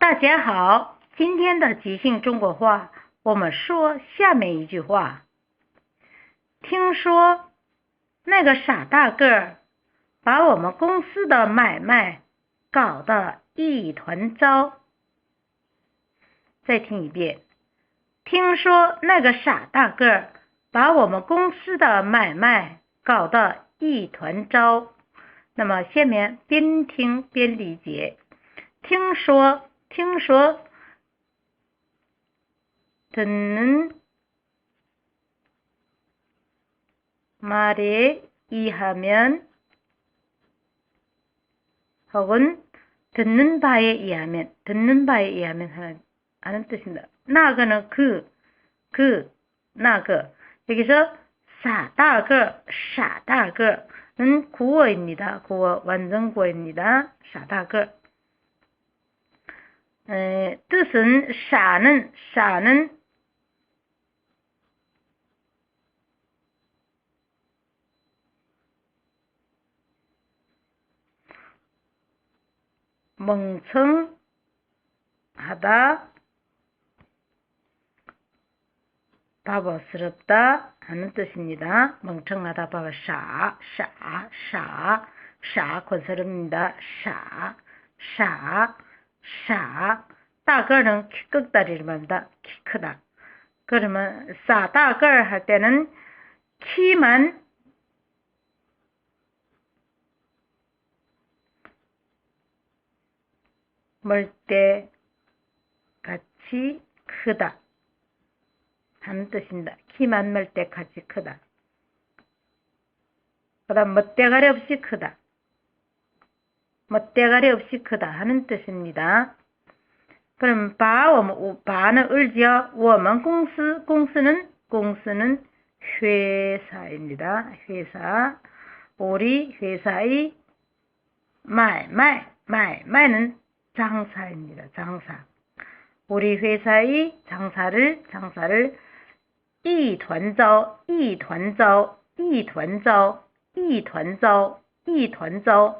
大家好，今天的即兴中国话，我们说下面一句话。听说那个傻大个儿把我们公司的买卖搞得一团糟。再听一遍。听说那个傻大个儿把我们公司的买卖搞得一团糟。那么下面边听边理解。听说， 听说，듣는 말에 의하면 혹은 듣는 바에 의하면 듣는 바에 의하면 하는 하는 뜻입니다 나그는 그, 그, 나그. 여기서 사다그, 사다그는 구어입니다. 구어, 완전 구어입니다. 사다그. 에, 뜻은 사는, 사는 멍청하다, 바보스럽다 하는 뜻입니다. 멍청하다 바보 샤, 샤, 샤, 샤 권스럽니다. 샤, 샤, 샤. 따거는 키 끄다리를 말합니다. 키 크다. 그러면 싸다걸 할 때는 키만 멀때 같이 크다. 하는 뜻입니다. 키만 말 때같이 크다. 그 다음 멋대가리 없이 크다. 멋대가리 없이 크다 하는 뜻입니다. 그럼 바, 바는 을지어, 워먼 공스, 공스는, 공스는 회사입니다. 회사. 우리 회사의 말, 말, 말, 말은 장사입니다. 장사. 우리 회사의 장사를, 장사를 一团糟，一团糟，一团糟，一团糟，一团糟。一团糟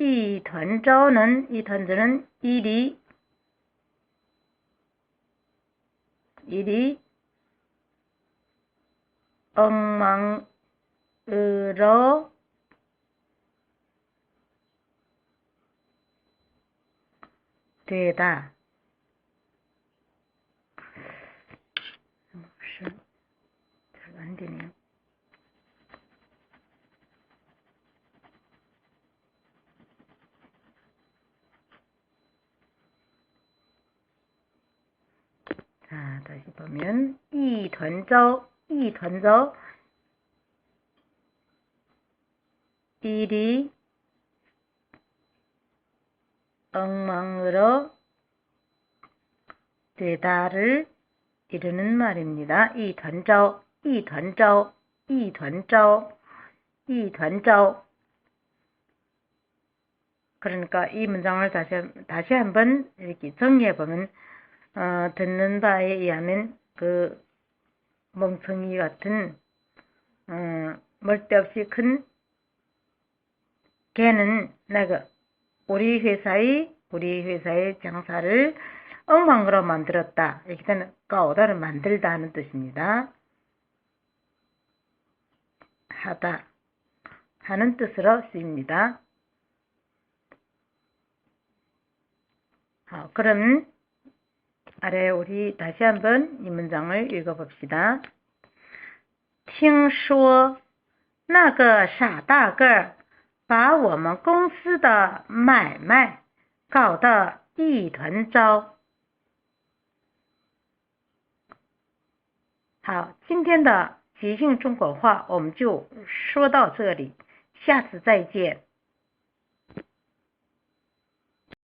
이던저는 이던저는 일이 일이 엉망으로 되다. 잘안 되네요. 자, 다시 보면 이던저, 이던저 일이 엉망으로 되다를 이루는 말입니다. 이던저, 이던저, 이던저, 이던저 그러니까 이 문장을 다시 다시 한번 이렇게 정리해 보면 어, 듣는 바에 의하면 그 멍청이 같은 어, 멀데없이 큰 개는 내가 우리 회사의 우리 회사의 장사를 엉망으로 만들었다. 되는 까오다를 만들다 하는 뜻입니다. 하다 하는 뜻으로 쓰입니다. 아, 그럼 아래 우리 다시 한번 이 문장을 읽어봅시다. 听说那个傻大个把我们公司的买卖搞得一团糟。好，今天的即兴中国话我们就说到这里，下次再见。